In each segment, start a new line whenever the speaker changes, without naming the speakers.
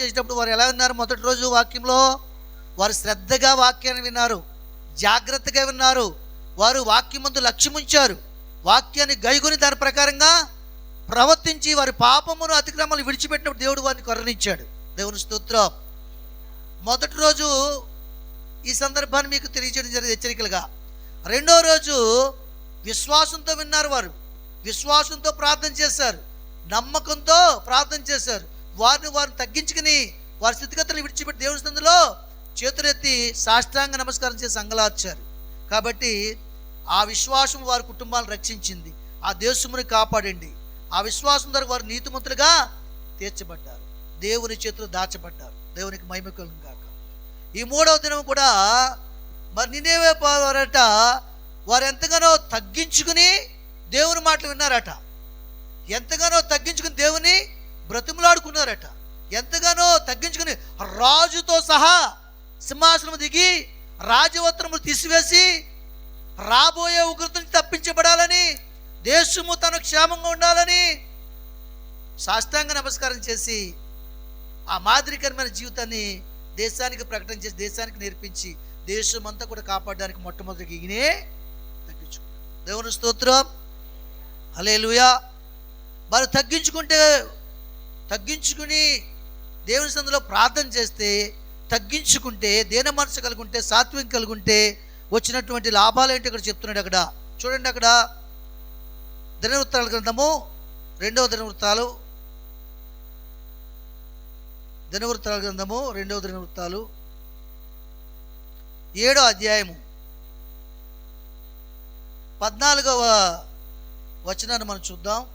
చేసేటప్పుడు వారు ఎలా విన్నారు? మొదటి రోజు వాక్యంలో వారు శ్రద్ధగా వాక్యాన్ని విన్నారు జాగ్రత్తగా విన్నారు. వారు వాక్యం ముందు లక్ష్యముంచారు. వాక్యాన్ని గైగుని దాని ప్రకారంగా ప్రవర్తించి వారి పాపమును అతిక్రమాలు విడిచిపెట్టినప్పుడు దేవుడు వారిని కరుణించాడు. దేవుని స్తోత్రం. మొదటి రోజు ఈ సందర్భాన్ని మీకు తెలియజేయడం జరిగింది హెచ్చరికలుగా. రెండో రోజు విశ్వాసంతో విన్నారు వారు. విశ్వాసంతో ప్రార్థన చేశారు. నమ్మకంతో ప్రార్థన చేశారు. వారిని వారిని తగ్గించుకుని వారి స్థితిగతులు విడిచిపెట్టి దేవుని సందులో చేతులెత్తి సాష్టాంగ నమస్కారం చేసి అంగలార్చారు కాబట్టి ఆ విశ్వాసం వారి కుటుంబాలను రక్షించింది. ఆ దేశముని కాపాడండి. ఆ విశ్వాసం ద్వారా వారు నీతిమంతులుగా తీర్చబడ్డారు. దేవుని చేతులు దాచబడ్డారు. దేవునికి మహిమ కాక ఈ మూడవ దినం కూడా మరి నినేవే పోవారట వారు ఎంతగానో తగ్గించుకుని దేవుని మాటలు విన్నారట. ఎంతగానో తగ్గించుకుని దేవుని బ్రతిమలాడుకున్నారట. ఎంతగానో తగ్గించుకుని రాజుతో సహా సింహాసనం దిగి రాజవత్రములు తీసివేసి రాబోయే ఉగ్రత నుంచి తప్పించబడాలని దేశము తన క్షేమంగా ఉండాలని సాష్టాంగ నమస్కారం చేసి ఆ మాదిరికరమైన జీవితాన్ని దేశానికి ప్రకటన చేసి దేశానికి నేర్పించి దేశం అంతా కూడా కాపాడడానికి మొట్టమొదటి ఈయనే తగ్గించుకున్నాడు. దేవుని స్తోత్రం. హలేలుయా మరి తగ్గించుకుంటే తగ్గించుకుని దేవుని సందులో ప్రార్థన చేస్తే తగ్గించుకుంటే దేన మనసు కలుగుంటే సాత్వికం కలుగుంటే వచ్చినటువంటి లాభాలు ఏంటి ఇక్కడ చెప్తున్నాడు అక్కడ. చూడండి అక్కడ. ధనవృత్తాల గ్రంథము రెండవ దినవృత్తాలు ధనవృత్తాల గ్రంథము రెండవ దినవృత్తాలు ఏడో అధ్యాయము. పద్నాలుగవ వచనాన్ని మనం చూద్దాం.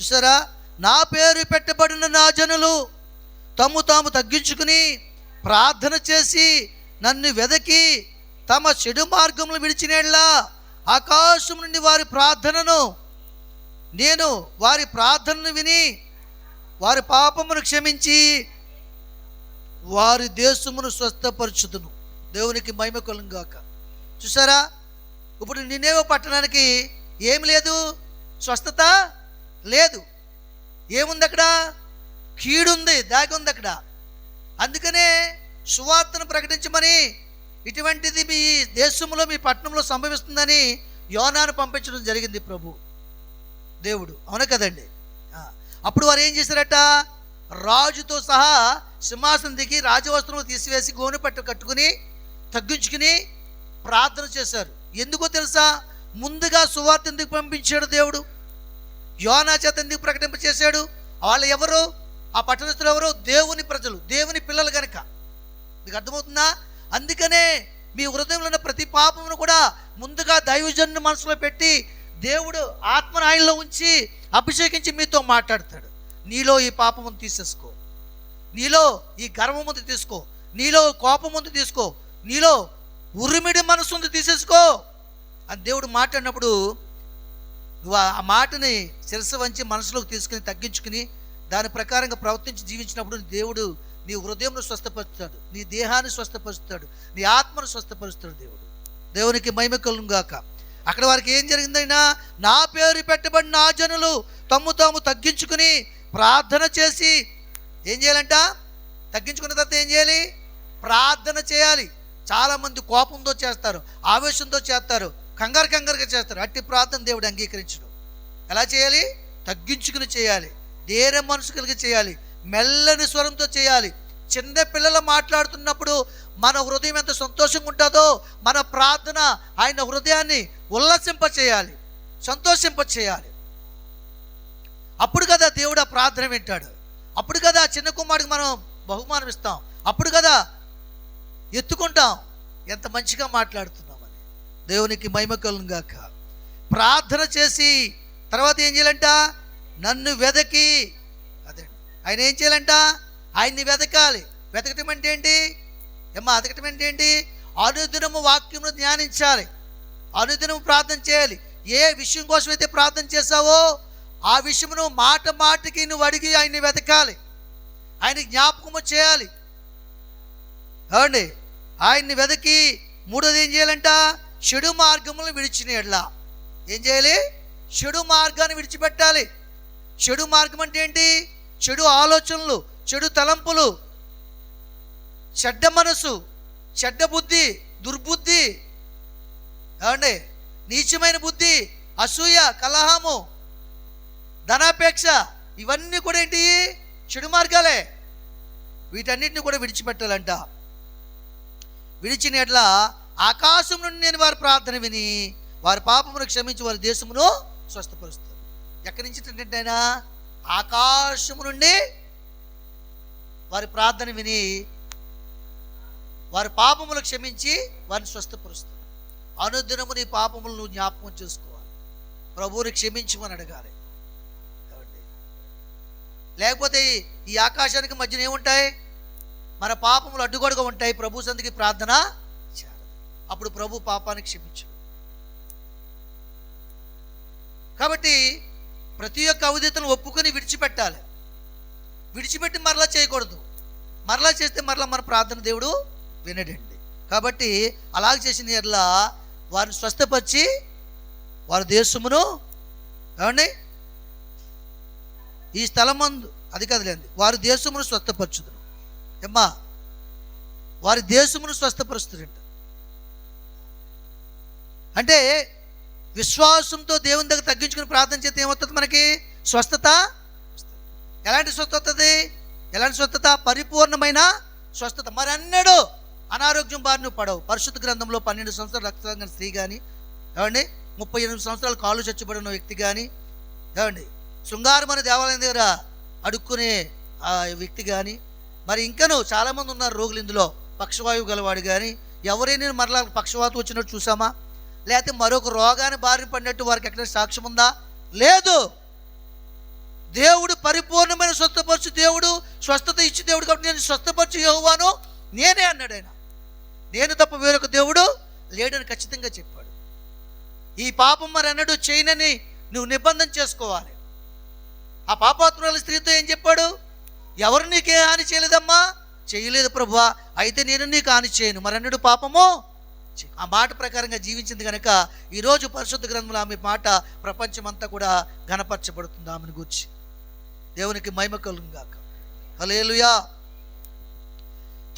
చూసారా? నా పేరు పెట్టబడిన నా జనులు తమ్ము తాము తగ్గించుకుని ప్రార్థన చేసి నన్ను వెదకి తమ చెడు మార్గములు విడిచినేళ్ళ ఆకాశం నుండి వారి ప్రార్థనను నేను వారి ప్రార్థనను విని వారి పాపమును క్షమించి వారి దేశమును స్వస్థపరచుదును. దేవునికి మైమకులం గాక. చూసారా? ఇప్పుడు నిన్నేవో పట్టణానికి ఏమి లేదు? స్వస్థత? లేదు. ఏముంది అక్కడ కీడుంది దాగి ఉంది అక్కడ అందుకనే సువార్తను ప్రకటించమని ఇటువంటిది మీ దేశంలో మీ పట్టణంలో సంభవిస్తుందని యోనాను పంపించడం జరిగింది ప్రభు. దేవుడు. అవును కదండి? అప్పుడు వారు ఏం చేశారట? రాజుతో సహా సింహాసనం దిగి రాజవస్త్రం తీసివేసి గోనె పట్టు కట్టుకుని తగ్గించుకుని ప్రార్థన చేశారు. ఎందుకో తెలుసా? ముందుగా సువార్త ఎందుకు పంపించాడు దేవుడు? యోనా చేత ఎందుకు ప్రకటింప చేశాడు? వాళ్ళు ఎవరు? ఆ పట్టణస్తులు ఎవరు? దేవుని ప్రజలు దేవుని పిల్లలు కనుక మీకు అర్థమవుతుందా? అందుకనే మీ హృదయంలో ఉన్న ప్రతి పాపమును కూడా ముందుగా దైవజన్ను మనసులో పెట్టి దేవుడు ఆత్మను ఆయనలో ఉంచి అభిషేకించి మీతో మాట్లాడతాడు. నీలో ఈ పాపమును తీసేసుకో. నీలో ఈ గర్వముందు తీసుకో. నీలో కోపం ముందు తీసుకో. నీలో ఉరిమిడి మనసుంది తీసేసుకో. అని దేవుడు మాట్లాడినప్పుడు నువ్వు ఆ మాటని శిరస్సు వంచి మనసులోకి తీసుకుని తగ్గించుకుని దాని ప్రకారంగా ప్రవర్తించి జీవించినప్పుడు దేవుడు నీ హృదయంను స్వస్థపరుస్తాడు. నీ దేహాన్ని స్వస్థపరుస్తాడు. నీ ఆత్మను స్వస్థపరుస్తాడు దేవుడు. దేవునికి మహిమ గాక. అక్కడ వారికి ఏం జరిగిందైనా నా పేరు పెట్టబడిన నా జనులు తమ్ము తాము తగ్గించుకుని ప్రార్థన చేసి ఏం చేయాలంట? తగ్గించుకున్న తర్వాత ఏం చేయాలి? ప్రార్థన చేయాలి. చాలామంది కోపంతో చేస్తారు ఆవేశంతో చేస్తారు. కంగారు కంగారుగా చేస్తారు. అట్టి ప్రార్థన దేవుడు అంగీకరించడు. ఎలా చేయాలి? తగ్గించుకుని చేయాలి. ధైర్య మనసు కలిగి చేయాలి. మెల్లని స్వరంతో చేయాలి. చిన్న పిల్లలు మాట్లాడుతున్నప్పుడు మన హృదయం ఎంత సంతోషంగా ఉంటుందో మన ప్రార్థన ఆయన హృదయాన్ని ఉల్లసింప చేయాలి. సంతోషింప చేయాలి. అప్పుడు కదా దేవుడు ఆ ప్రార్థన వింటాడు. అప్పుడు కదా చిన్న కుమారుడికి మనం బహుమానం ఇస్తాం. అప్పుడు కదా ఎత్తుకుంటాం. ఎంత మంచిగా మాట్లాడుతున్నాం. దేవునికి మహిమ గాక. ప్రార్థన చేసి తర్వాత ఏం చేయాలంట? నన్ను వెదకి. అదే ఆయన ఏం చేయాలంట? ఆయన్ని వెతకాలి వెతకటం అంటే ఏంటి? ఏమ్మా వెతకటం అంటే ఏంటి? అనుదినము వాక్యమును ధ్యానించాలి. అనుదినము ప్రార్థన చేయాలి. ఏ విషయం కోసం అయితే ప్రార్థన చేశావో ఆ విషయమును మాట మాటకి నువ్వు అడిగి ఆయన్ని వెతకాలి ఆయన జ్ఞాపకము చేయాలి. ఏమండి? ఆయన్ని వెదకి. మూడోది ఏం చేయాలంట? చెడు మార్గములు విడిచిన ఎడ్ల. ఏం చేయాలి? చెడు మార్గాన్ని విడిచిపెట్టాలి. చెడు మార్గం అంటే ఏంటి? చెడు ఆలోచనలు చెడు తలంపులు చెడ్డ మనసు చెడ్డ బుద్ధి దుర్బుద్ధి. ఏమండి? నీచమైన బుద్ధి అసూయ కలహము ధనాపేక్ష ఇవన్నీ కూడా ఏంటి? చెడు మార్గాలే. వీటన్నిటిని కూడా విడిచిపెట్టాలంట. విడిచిన ఎట్లా ఆకాశం నుండి నేను వారి ప్రార్థన విని వారి పాపమును క్షమించి వారి దేశమును స్వస్థపరుస్తారు ఎక్కడి నుంచి ఆయన? ఆకాశము నుండి వారి ప్రార్థన విని వారి పాపములు క్షమించి వారిని స్వస్థపరుస్తారు అనుదినము నీ పాపములు నువ్వు జ్ఞాపకం చేసుకోవాలి. ప్రభువుని క్షమించమని అడగాలి. లేకపోతే ఈ ఆకాశానికి మధ్యన ఏముంటాయి? మన పాపములు అడ్డుగొడుగా ఉంటాయి. ప్రభు సందికి ప్రార్థన అప్పుడు ప్రభు పాపాన్ని క్షమించు కాబట్టి ప్రతి ఒక్క అవధితను ఒప్పుకొని విడిచిపెట్టాలి. విడిచిపెట్టి మరలా చేయకూడదు. మరలా చేస్తే మరలా మన ప్రార్థన దేవుడు వినడండి. కాబట్టి అలాగ చేసిన ఎట్లా వారిని స్వస్థపరిచి వారి దేశమును ఏమండి? ఈ స్థలమందు అది కదలేండి వారి దేశమును స్వస్థపరచుదురు. ఏమ్మా? వారి దేశమును స్వస్థపరుస్తారంట అంటే విశ్వాసంతో దేవుని దగ్గర తగ్గించుకుని ప్రార్థన చేస్తే ఏమవుతుంది మనకి? స్వస్థత? ఎలాంటి స్వస్థత వస్తుంది ఎలాంటి స్వస్థత? పరిపూర్ణమైన స్వస్థత. మరి అన్నడు అనారోగ్యం బారిన పడవు. పరిశుద్ధ గ్రంథంలో పన్నెండు సంవత్సరాలు రక్తరంగం స్త్రీ కానీ ఏమండి? ముప్పై ఎనిమిది సంవత్సరాలు కాళ్ళు చచ్చిపడిన వ్యక్తి కానీ ఏమండి? శృంగారం అనే దేవాలయం దగ్గర అడుక్కునే ఆ వ్యక్తి కానీ మరి ఇంకను చాలామంది ఉన్నారు రోగులు ఇందులో. పక్షవాయువు గలవాడు కానీ ఎవరైనా మరలా పక్షవాతం వచ్చినట్టు చూసామా? లేకపోతే మరొక రోగాన్ని బారిన పడినట్టు వారికి ఎక్కడ సాక్ష్యం ఉందా? లేదు. దేవుడు పరిపూర్ణమైన స్వస్థపరచు దేవుడు స్వస్థత ఇచ్చి దేవుడు కాబట్టి నేను స్వస్థపరచు యెహోవాను నేనే అన్నాడు ఆయన. నేను తప్ప వేరొక దేవుడు లేడని ఖచ్చితంగా చెప్పాడు. ఈ పాపం మరి అన్నాడు చేయనని నువ్వు నిబంధన చేసుకోవాలి. ఆ పాపాత్మరాల స్త్రీతో ఏం చెప్పాడు? ఎవరు నీకే హాని చేయలేదమ్మా? చేయలేదు ప్రభువా. అయితే నేను నీకు హాని చేయను. మరి అన్నాడు పాపము? ఆ మాట ప్రకారంగా జీవించింది కనుక ఈరోజు పరిశుద్ధ గ్రంథంలో ఆమె మాట ప్రపంచమంతా కూడా గణపరచబడుతుంది ఆమెను గూర్చి. దేవునికి మహిమ కలుగుగాక హలేలుయా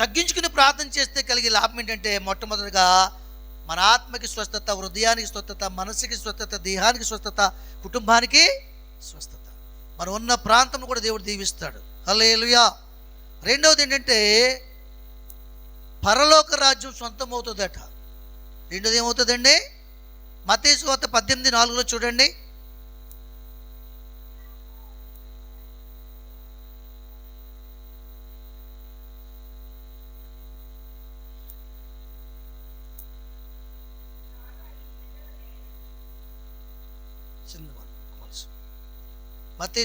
తగ్గించుకుని ప్రార్థన చేస్తే కలిగే లాభం ఏంటంటే మొట్టమొదటిగా మన ఆత్మకి స్వస్థత హృదయానికి స్వస్థత మనసుకి స్వస్థత దేహానికి స్వస్థత కుటుంబానికి స్వస్థత. మనం ఉన్న ప్రాంతం కూడా దేవుడు దీవిస్తాడు. హలేలుయా రెండవది ఏంటంటే పరలోక రాజ్యం సొంతమవుతుందట అవుతుందట రెండోది ఏమవుతుందండి? మతేశ్వాత పద్దెనిమిది నాలుగులో చూడండి. చిన్న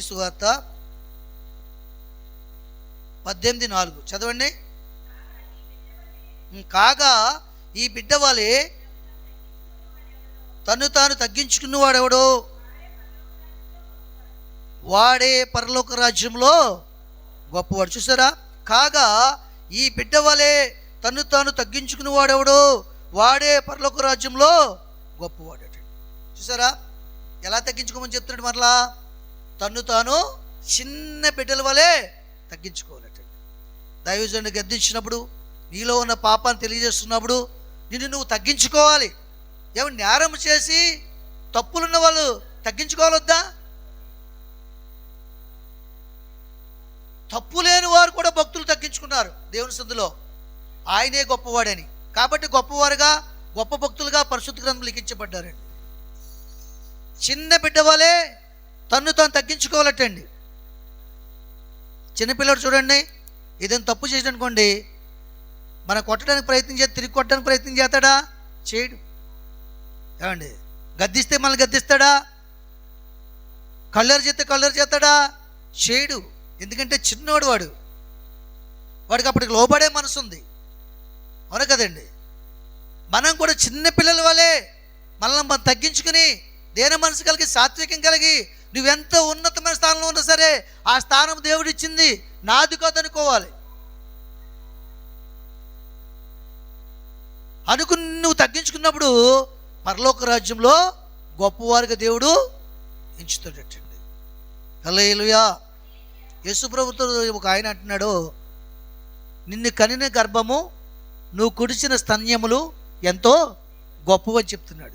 సువార్త పద్దెనిమిది నాలుగు. చదవండి. కాగా ఈ బిడ్డ వాళ్ళే తను తాను తగ్గించుకున్నవాడెవడో? వాడే పరలోక రాజ్యంలో గొప్పవాడు. చూసారా? కాగా ఈ బిడ్డ వలె తను తాను తగ్గించుకున్నవాడెవడో? వాడే పరలోక రాజ్యంలో గొప్పవాడు చూసారా? ఎలా తగ్గించుకోమని చెప్తున్నాడు మరలా? తను తాను చిన్న బిడ్డల వలె తగ్గించుకోవాలట. దైవజనుడు గద్దించినప్పుడు నీలో ఉన్న పాపాన్ని తెలియజేస్తున్నప్పుడు నిన్ను నువ్వు తగ్గించుకోవాలి. ఏమి నేరం చేసి తప్పులున్న వాళ్ళు తగ్గించుకోవాలొద్దా? తప్పు లేని వారు కూడా భక్తులు తగ్గించుకున్నారు దేవుని సందులో ఆయనే గొప్పవాడని. కాబట్టి గొప్పవారుగా గొప్ప భక్తులుగా పరిశుద్ధ గ్రంథం లిఖించబడ్డారండి. చిన్న బిడ్డ వలె తన్ను తాను తగ్గించుకోవాలటండి. చిన్నపిల్లడు చూడండి ఏదైనా తప్పు చేసిననుకోండి మనం కొట్టడానికి ప్రయత్నం చేస్తే తిరిగి కొట్టడానికి ప్రయత్నం చేస్తాడా? చేయడు. ఏమండి? గద్దిస్తే మనల్ని గద్దిస్తాడా? కళ్ళరు చేస్తే కళ్ళరు చేస్తాడా? చేయడు. ఎందుకంటే చిన్నోడు వాడు. వాడికి అప్పటికి లోబడే మనసు ఉంది. అవును కదండి? మనం కూడా చిన్న పిల్లల వలె మనల్ని మనం తగ్గించుకుని దేని మనసు కలిగి సాత్వికం కలిగి నువ్వెంత ఉన్నతమైన స్థానంలో ఉన్నా సరే ఆ స్థానం దేవుడిచ్చింది. నాది కాదనుకోవాలి. అనుకుని నువ్వు తగ్గించుకున్నప్పుడు పరలోక రాజ్యంలో గొప్పవారిగా దేవుడు ఎంచుతాడటండి. హల్లెలూయా. యేసుప్రభుతో ఒక ఆయన అంటున్నాడు నిన్ను కనిన గర్భము నువ్వు కుడిచిన స్తన్యములు ఎంతో గొప్పవని చెప్తున్నాడు.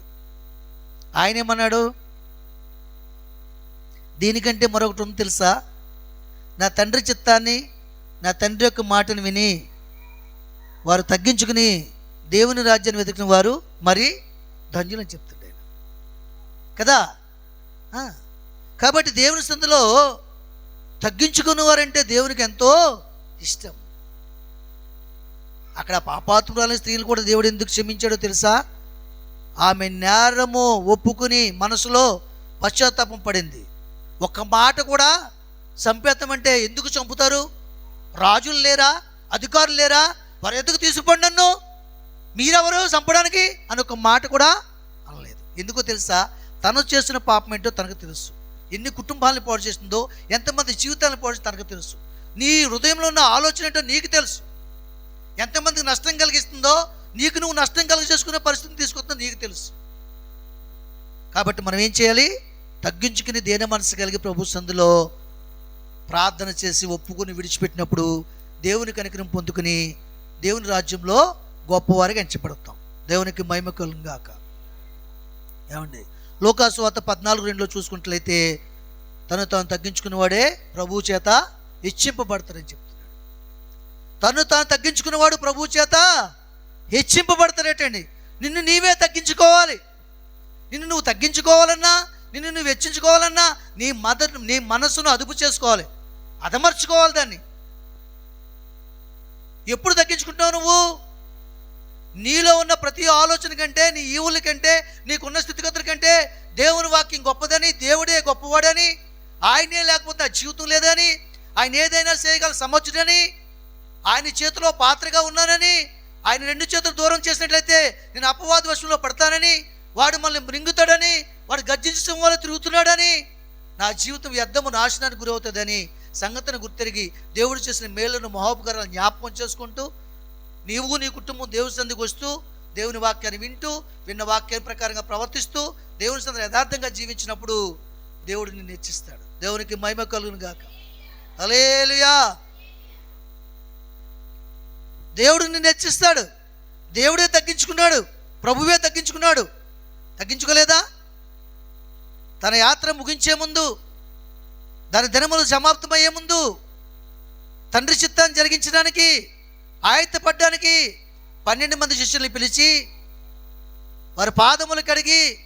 ఆయన ఏమన్నాడు దీనికంటే మరొకటి ఉంది తెలుసా? నా తండ్రి చిత్తాన్ని నా తండ్రి యొక్క మాటను విని వారు తగ్గించుకుని దేవుని రాజ్యాన్ని వెతికిన వారు మరి ధన్యులని చెప్తుండే ఆయన. కదా? కాబట్టి దేవుని సందులో తగ్గించుకున్నవారంటే దేవునికి ఎంతో ఇష్టం. అక్కడ పాపాత్మురాలైన స్త్రీలు కూడా దేవుడు ఎందుకు క్షమించాడో తెలుసా? ఆమె నేరము ఒప్పుకుని మనసులో పశ్చాత్తాపం పడింది. ఒక్క మాట కూడా చంపేస్తామంటే ఎందుకు చంపుతారు? రాజులు లేరా? అధికారులు లేరా? వారు ఎందుకు తీసుకుపోండి నన్ను? మీరెవరు చంపడానికి అని ఒక మాట కూడా అనలేదు. ఎందుకో తెలుసా? తను చేసిన పాపం ఏంటో తనకు తెలుసు. ఎన్ని కుటుంబాలను పాడు చేస్తుందో ఎంతమంది జీవితాలను పాడు తనకు తెలుసు. నీ హృదయంలో ఉన్న ఆలోచన ఏంటో నీకు తెలుసు. ఎంతమందికి నష్టం కలిగిస్తుందో నీకు నువ్వు నష్టం కలిగి చేసుకునే పరిస్థితిని తీసుకొస్తుందో నీకు తెలుసు. కాబట్టి మనం ఏం చేయాలి? తగ్గించుకుని దేన మనసు కలిగి ప్రభు సందులో ప్రార్థన చేసి ఒప్పుకొని విడిచిపెట్టినప్పుడు దేవుని కనికరం పొందుకుని దేవుని రాజ్యంలో గొప్పవారిగా ఎంచబడతాం. దేవునికి మహిమ ఏమండి? లోకాసు వార్త పద్నాలుగు రెండులో చూసుకున్నట్లయితే తను తాను తగ్గించుకున్నవాడే ప్రభువు చేత హెచ్చింపబడతారని చెప్తున్నాడు. తను తాను తగ్గించుకున్నవాడు ప్రభువు చేత హెచ్చింపబడతారేటండి నిన్ను నీవే తగ్గించుకోవాలి. నిన్ను నువ్వు తగ్గించుకోవాలన్నా నిన్ను నువ్వు వెచ్చించుకోవాలన్నా నీ మద నీ మనసును అదుపు చేసుకోవాలి. అదమర్చుకోవాలి దాన్ని. ఎప్పుడు తగ్గించుకుంటావు నువ్వు? నీలో ఉన్న ప్రతి ఆలోచన కంటే నీ ఈవుల కంటే నీకున్న స్థితిగతుల కంటే దేవుని వాక్యం గొప్పదని దేవుడే గొప్పవాడని ఆయనే లేకపోతే ఆ జీవితం లేదని ఆయన ఏదైనా చేయగల సమర్థుడని ఆయన చేతిలో పాత్రగా ఉన్నానని ఆయన రెండు చేతులు దూరం చేసినట్లయితే నేను అపవాద వశంలో పడతానని వాడు మనల్ని మృంగుతాడని వాడు గర్జించడం వల్ల తిరుగుతున్నాడని నా జీవితం వ్యర్థము నాశనానికి గురవుతుందని సంగతిని గుర్తెరిగి దేవుడు చేసిన మేలును మహోపకరాలను జ్ఞాపకం చేసుకుంటూ నీవు నీ కుటుంబం దేవుని సందికి వస్తూ దేవుని వాక్యాన్ని వింటూ విన్న వాక్యం ప్రకారంగా ప్రవర్తిస్తూ దేవుని సందర యథార్థంగా జీవించినప్పుడు దేవుడు నిన్ను హెచ్చిస్తాడు. దేవునికి మహిమ కలుగును గాక. అలేలుయా దేవుడు నిన్ను హెచ్చిస్తాడు. దేవుడే తగ్గించుకున్నాడు. ప్రభువే తగ్గించుకున్నాడు. తగ్గించుకోలేదా? తన యాత్ర ముగించే ముందు దాని దినములు సమాప్తమయ్యే ముందు తండ్రి చిత్తాన్ని జరిగించడానికి ఆయత్తపడ్డానికి పన్నెండు మంది శిష్యుల్ని పిలిచి వారి పాదములు కడిగి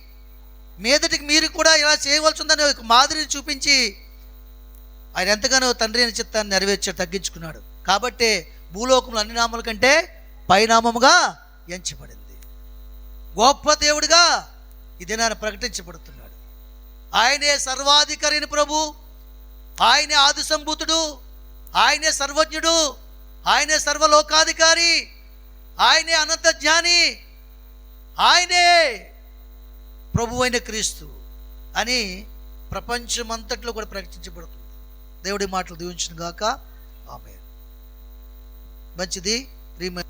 మీదటికి మీరు కూడా ఇలా చేయవలసి ఉందని ఒక మాదిరిని చూపించి ఆయన ఎంతగానో తండ్రి అని చిత్తాన్ని నెరవేర్చాడు తగ్గించుకున్నాడు. కాబట్టే భూలోకంలో అన్ని నామల కంటే పైనామముగా ఎంచబడింది. గొప్ప దేవుడిగా ఇది నేను ప్రకటించబడుతున్నాడు. ఆయనే సర్వాధికారిని ప్రభు. ఆయనే ఆది సంభూతుడు ఆయనే సర్వజ్ఞుడు. ఆయనే సర్వలోకాధికారి ఆయనే అనంత జ్ఞాని ఆయనే ప్రభు అయిన క్రీస్తు అని ప్రపంచమంతట్లో కూడా ప్రకటించబడుతుంది. దేవుడి మాటలు దీవించిన గాక ఆమె మంచిది. ప్రియమైన